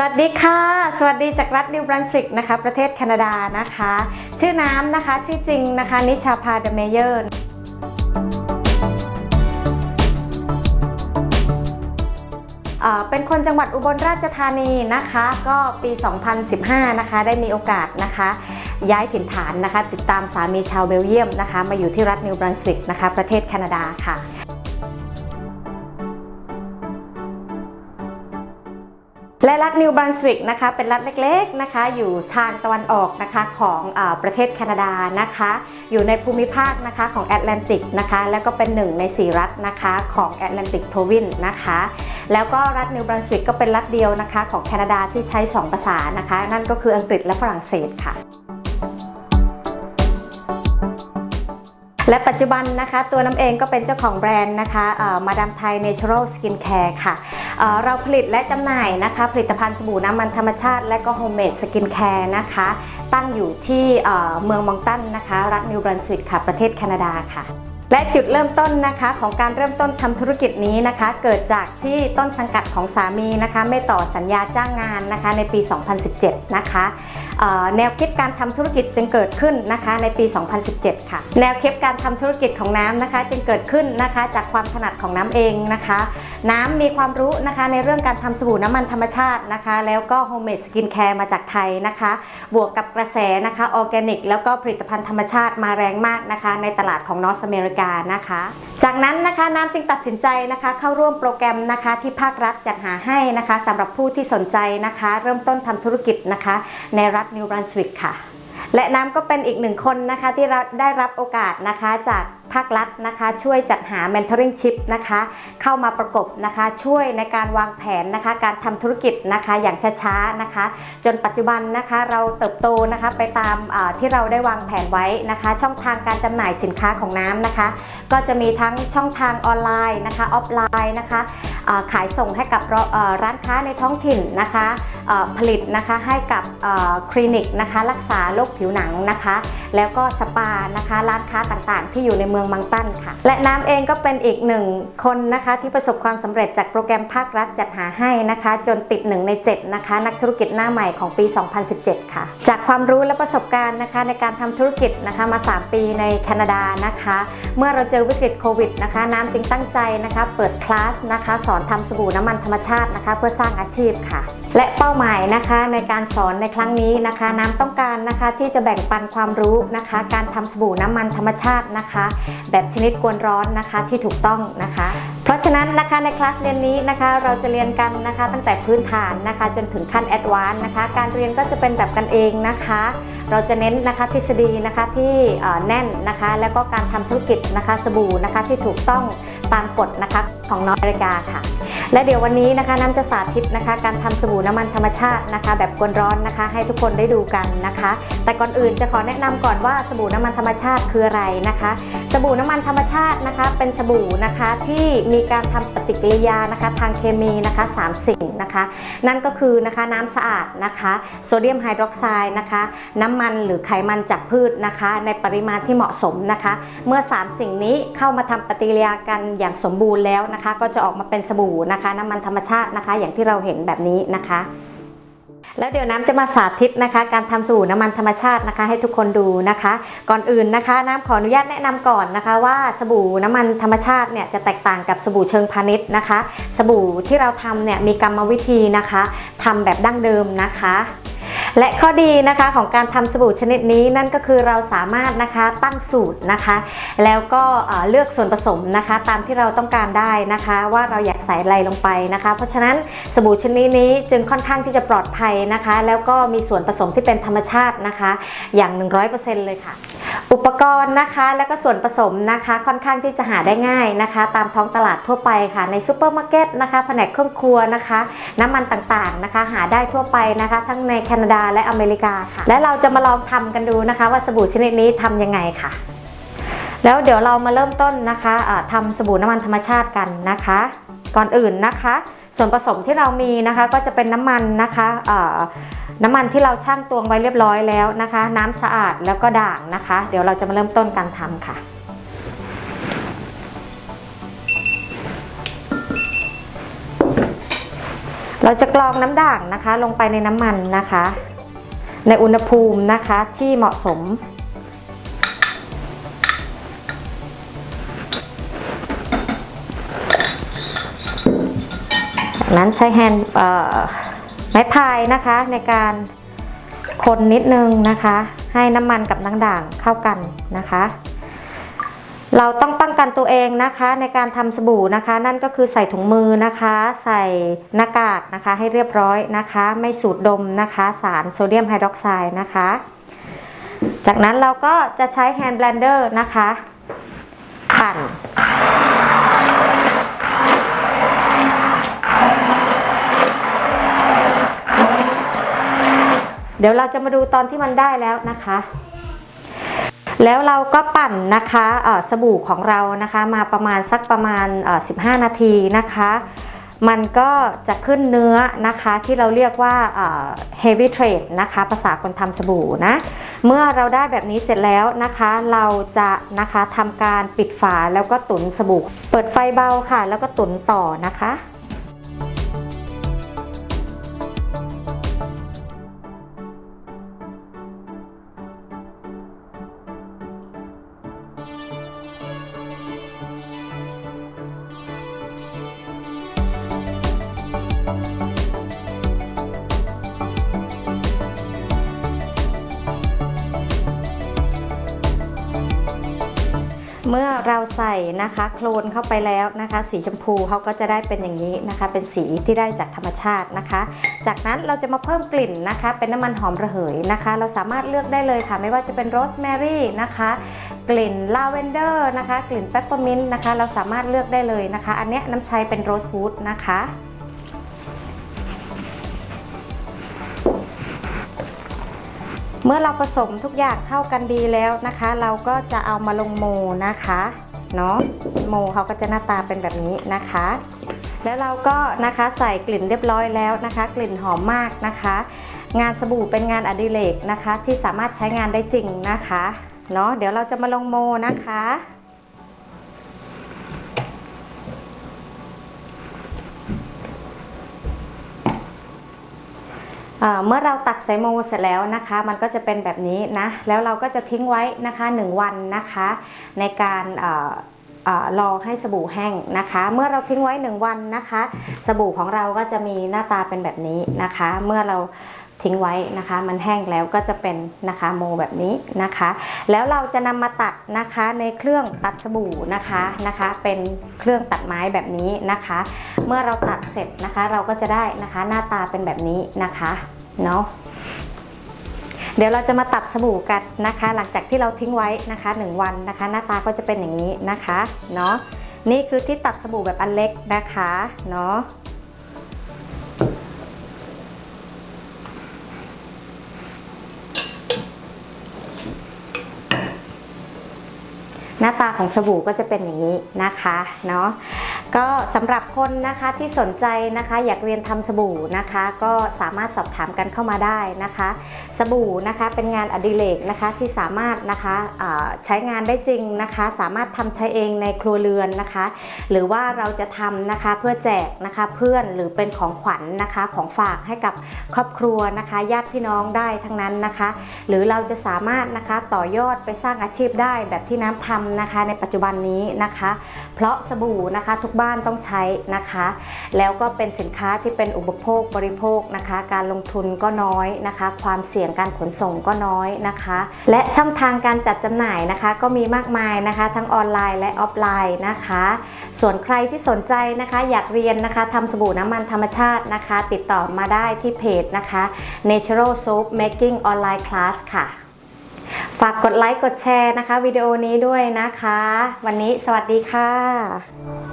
สวัสดีค่ะ สวัสดีจากรัฐนิวบรันสวิกนะคะ ประเทศแคนาดานะคะ ชื่อน้ำนะคะ ชื่อจริงนะคะ นิชาพาเดเมเยอร์เป็นคนจังหวัดอุบลราชธานีนะคะ ก็ปี 2015 นะคะ ได้มีโอกาสนะคะ ย้ายถิ่นฐานนะคะ ติดตามสามีชาวเบลเยียมนะคะ มาอยู่ที่รัฐนิวบรันสวิกนะคะ ประเทศแคนาดาค่ะ และรัฐนิวบรันสวิกนะคะเป็นรัฐเล็กๆนะคะอยู่ทางตะวันออกนะคะของอประเทศแคนาดานะคะ อยู่ในภูมิภาคนะคะของแอตแลนติกนะคะแล้วก็เป็นหนึ่งใน 4 รัฐนะคะของแอตแลนติกโ o วินนะคะแล้วก็รัฐนิวบรันสวิกก็เป็นรัฐเดียวนะคะของแคนาดาที่ใช้ 2 ภาษานะคะ นั่นก็คืออังกฤษและฝรั่งเศสค่ะ และปัจจุบันนะคะตัวน้ำเองก็เป็นเจ้าของแบรนด์นะคะมาดามไทยเนเชอรัลสกินแคร์ค่ะเอ่อเราผลิตและจำหน่ายนะคะผลิตภัณฑ์สบู่น้ำมันธรรมชาติ และก็โฮมเมดสกินแคร์นะคะตั้งอยู่ที่เเมืองมองตันนะคะ รัฐนิวบรันสวิกค่ะ ประเทศแคนาดาค่ะ และจุดเริ่มต้นนะคะของการเริ่มต้นทำธุรกิจนี้นะคะ เกิดจากที่ต้นสังกัดของสามีนะคะ ไม่ต่อสัญญาจ้างงานนะคะในปี 2017 นะคะแนวคิดการทำธุรกิจจึงเกิดขึ้นนะคะในปี 2017 ค่ะ แนวคิดการทำธุรกิจของน้ำนะคะจึงเกิดขึ้นนะคะจากความถนัดของน้ำเองนะคะ น้ำมีความรู้นะคะในเรื่องการทำสบู่น้ำมันธรรมชาตินะคะ แล้วก็โฮมเมดสกินแคร์มาจากไทยนะคะ บวกกับกระแสนะคะออร์แกนิก แล้วก็ผลิตภัณฑ์ธรรมชาติมาแรงมากนะคะในตลาดของนอร์สอเมริกานะคะ จากนั้นนะคะน้ำจึงตัดสินใจนะคะเข้าร่วมโปรแกรมนะคะที่ภาครัฐจัดหาให้นะคะสำหรับผู้ที่สนใจนะคะ เริ่มต้นทำธุรกิจนะคะ ในรัฐนิวบรันสวิกค่ะ และน้ำก็เป็นอีกหนึ่งคนนะคะที่ได้รับโอกาสนะคะจาก ภาครัฐนะคะช่วยจัดหา mentorship นะคะเข้ามาประกบนะคะช่วยในการวางแผนนะคะการทำธุรกิจนะคะอย่างช้าๆนะคะ จนปัจจุบันนะคะเราเติบโตนะคะไปตามที่เราได้วางแผนไว้นะคะ ช่องทางการจำหน่ายสินค้าของน้ำนะคะ ก็จะมีทั้งช่องทางออนไลน์นะคะออฟไลน์นะคะขายส่งให้กับร้านค้าในท้องถิ่นนะคะผลิตนะคะให้กับคลินิกนะคะรักษาโรคผิวหนังนะคะแล้วก็สปานะคะร้านค้าต่างๆ ที่อยู่ในเมืองมังตันค่ะ และน้ำเองก็เป็นอีกหนึ่งคนนะคะที่ประสบความสำเร็จจากโปรแกรมภาครัฐจัดหาให้นะคะ จนติดหนึ่งใน7นะคะนักธุรกิจหน้าใหม่ของปี 2017 ค่ะ จากความรู้และประสบการณ์นะคะในการทำธุรกิจนะคะมา 3 ปีในแคนาดานะคะ เมื่อเราเจอวิกฤตโควิดนะคะน้ำจึงตั้งใจนะคะเปิดคลาสนะคะสอนทำสบู่น้ำมันธรรมชาตินะคะ เพื่อสร้างอาชีพค่ะ และเป้าหมายนะคะในการสอนในครั้งนี้นะคะ น้ำต้องการนะคะที่จะแบ่งปันความรู้นะคะ การทำสบู่น้ำมันธรรมชาตินะคะ แบบชนิดกวนร้อนนะคะที่ถูกต้องนะคะ เพราะฉะนั้นนะคะในคลาสเรียนนี้นะคะเราจะเรียนกันนะคะ ตั้งแต่พื้นฐานนะคะ จนถึงขั้นแอดวานซ์นะคะ การเรียนก็จะเป็นแบบกันเองนะคะ เราจะเน้นนะคะทฤษฎีนะคะที่แน่นนะคะ แล้วก็การทำธุรกิจนะคะสบู่นะคะที่ถูกต้องตามกฎนะคะของนอร์อเมริกาค่ะ และเดี๋ยววันนี้นะคะน้ำจะสาธิตนะคะ การทำสบู่น้ำมันธรรมชาตินะคะ แบบกวนร้อนนะคะ ให้ทุกคนได้ดูกันนะคะ แต่ก่อนอื่นจะขอแนะนำก่อนว่าสบู่น้ำมันธรรมชาติคืออะไรนะคะ สบู่น้ำมันธรรมชาตินะคะ เป็นสบู่นะคะที่มีการทำปฏิกิริยานะคะ ทางเคมีนะคะสามสิ่งนะคะ นั่นก็คือนะคะน้ำสะอาดนะคะ โซเดียมไฮดรอกไซด์นะคะ น้ำมันหรือไขมันจากพืชนะคะ ในปริมาณที่เหมาะสมนะคะ เมื่อ 3 สิ่งนี้เข้ามาทำปฏิกิริยากันอย่างสมบูรณ์แล้วนะคะ ก็จะออกมาเป็นสบู่นะคะน้ำมันธรรมชาตินะคะ อย่างที่เราเห็นแบบนี้นะคะ แล้วเดี๋ยวน้ำจะมาสาธิตนะคะ การทำสบู่น้ำมันธรรมชาตินะคะ ให้ทุกคนดูนะคะ ก่อนอื่นนะคะ น้ำขออนุญาตแนะนำก่อนนะคะ ว่าสบู่น้ำมันธรรมชาติเนี่ยจะแตกต่างกับสบู่เชิงพาณิชย์นะคะ สบู่ที่เราทำเนี่ยมีกรรมวิธีนะคะทำแบบดั้งเดิมนะคะ และข้อดีนะคะของการทำสบู่ชนิดนี้นั่นก็คือเราสามารถนะคะตั้งสูตรนะคะ แล้วก็เอ่อเลือกส่วนผสมนะคะ ตามที่เราต้องการได้นะคะ ว่าเราอยากใส่อะไรลงไปนะคะ เพราะฉะนั้นสบู่ชนิดนี้จึงค่อนข้างที่จะปลอดภัยนะคะ แล้วก็มีส่วนผสมที่เป็นธรรมชาตินะคะ อย่าง 100%เลยค่ะ อุปกรณ์นะคะแล้วก็ส่วนผสมนะคะค่อนข้างที่จะหาได้ง่ายนะคะ ตามท้องตลาดทั่วไปค่ะในซูเปอร์มาร์เก็ตนะคะแผนกเครื่องครัวนะคะ น้ำมันต่างๆนะคะ หาได้ทั่วไปนะคะ ทั้งในแคนาดาและอเมริกาค่ะ และเราจะมาลองทำกันดูนะคะ ว่าสบู่ชนิดนี้ทำยังไงค่ะ แล้วเดี๋ยวเรามาเริ่มต้นนะคะอ่าทำสบู่น้ำมันธรรมชาติกันนะคะ ก่อนอื่นนะคะ ส่วนผสมที่เรามีนะคะก็จะเป็นน้ำมันนะคะ น้ำมันที่เราชั่งตวงไว้เรียบร้อยแล้วนะคะ น้ำสะอาดแล้วก็ด่างนะคะ เดี๋ยวเราจะมาเริ่มต้นการทำค่ะเราจะกรองน้ำด่างนะคะ ลงไปในน้ำมันนะคะ ในอุณหภูมินะคะที่เหมาะสมจากนั้นใช้แฮนด์ ไม้พายนะคะในการคนนิดนึงนะคะ ให้น้ำมันกับน้ำด่างเข้ากันนะคะ เราต้องป้องกันตัวเองนะคะในการทำสบู่นะคะ นั่นก็คือใส่ถุงมือนะคะ ใส่หน้ากากนะคะให้เรียบร้อยนะคะ ไม่สูดดมนะคะ สารโซเดียมไฮดรอกไซด์นะคะ จากนั้นเราก็จะใช้แฮนด์ b บ e นเดอร์นะคะปั่น เดี๋ยวเราจะมาดูตอนที่มันได้แล้วนะคะ แล้วเราก็ปั่นนะคะอ่อสบู่ของเรานะคะมาประมาณสักประมาณ 15 นาทีนะคะ มันก็จะขึ้นเนื้อนะคะที่เราเรียกว่า heavy trade นะคะภาษาคนทำสบู่นะ เมื่อเราได้แบบนี้เสร็จแล้วนะคะ เราจะนะคะทำการปิดฝาแล้วก็ตุ๋นสบู่ เปิดไฟเบาค่ะ แล้วก็ตุ๋นต่อนะคะ เมื่อเราใส่นะคะโคลนเข้าไปแล้วนะคะ สีชมพูเขาก็จะได้เป็นอย่างนี้นะคะ เป็นสีที่ได้จากธรรมชาตินะคะ จากนั้นเราจะมาเพิ่มกลิ่นนะคะ เป็นน้ำมันหอมระเหยนะคะ เราสามารถเลือกได้เลยค่ะ ไม่ว่าจะเป็นโรสแมรี่นะคะ กลิ่นลาเวนเดอร์นะคะ กลิ่นเปปเปอร์มินต์นะคะ เราสามารถเลือกได้เลยนะคะ อันนี้น้ำชัยเป็นโรสวูดนะคะ เมื่อเราผสมทุกอย่างเข้ากันดีแล้วนะคะ เราก็จะเอามาลงโมนะคะเนาะโมเขาก็จะหน้าตาเป็นแบบนี้นะคะ แล้วเราก็นะคะใส่กลิ่นเรียบร้อยแล้วนะคะ กลิ่นหอมมากนะคะ งานสบู่เป็นงานอดิเรกนะคะ ที่สามารถใช้งานได้จริงนะคะเนาะเดี๋ยวเราจะมาลงโมนะคะ เมื่อเราตักไซโมเสร็จแล้วนะคะ มันก็จะเป็นแบบนี้นะ แล้วเราก็จะทิ้งไว้นะคะ 1 วันนะคะ ในการอ่าอ่ารอให้สบู่แห้งนะคะ เมื่อเราทิ้งไว้ 1 วันนะคะ สบู่ของเราก็จะมีหน้าตาเป็นแบบนี้นะคะ เมื่อเรา ทิ้งไว้นะคะ มันแห้งแล้วก็จะเป็นนะคะโมแบบนี้นะคะ แล้วเราจะนำมาตัดนะคะในเครื่องตัดสบู่นะคะนะคะ เป็นเครื่องตัดไม้แบบนี้นะคะ เมื่อเราตัดเสร็จนะคะเราก็จะได้นะคะหน้าตาเป็นแบบนี้นะคะเนาะเดี๋ยวเราจะมาตัดสบู่กันนะคะ หลังจากที่เราทิ้งไว้นะคะ 1 วันนะคะ หน้าตาก็จะเป็นอย่างนี้นะคะเนาะนี่คือที่ตัดสบู่แบบอันเล็กนะคะเนาะ หน้าตาของสบู่ก็จะเป็นอย่างนี้นะคะเนาะ ก็สำหรับคนนะคะที่สนใจนะคะ อยากเรียนทำสบู่นะคะ ก็สามารถสอบถามกันเข้ามาได้นะคะ สบู่นะคะเป็นงานอดิเรกนะคะที่สามารถนะคะใช้งานได้จริงนะคะ สามารถทำใช้เองในครัวเรือนนะคะ หรือว่าเราจะทำนะคะเพื่อแจกนะคะเพื่อนหรือเป็นของขวัญนะคะของฝากให้กับครอบครัวนะคะญาติพี่น้องได้ทั้งนั้นนะคะ หรือเราจะสามารถนะคะต่อยอดไปสร้างอาชีพได้แบบที่น้ำทำนะคะ ในปัจจุบันนี้นะคะ เพราะสบู่นะคะทุกบ้านต้องใช้นะคะ แล้วก็เป็นสินค้าที่เป็นอุปโภคบริโภคนะคะ การลงทุนก็น้อยนะคะ ความเสี่ยงการขนส่งก็น้อยนะคะ และช่องทางการจัดจำหน่ายนะคะ ก็มีมากมายนะคะ ทั้งออนไลน์และออฟไลน์นะคะ ส่วนใครที่สนใจนะคะ อยากเรียนนะคะทำสบู่น้ำมันธรรมชาตินะคะ ติดต่อมาได้ที่เพจนะคะ Natural Soap Making Online Class ค่ะฝากกดไลค์ กดแชร์นะคะ วิดีโอนี้ด้วยนะคะ วันนี้สวัสดีค่ะ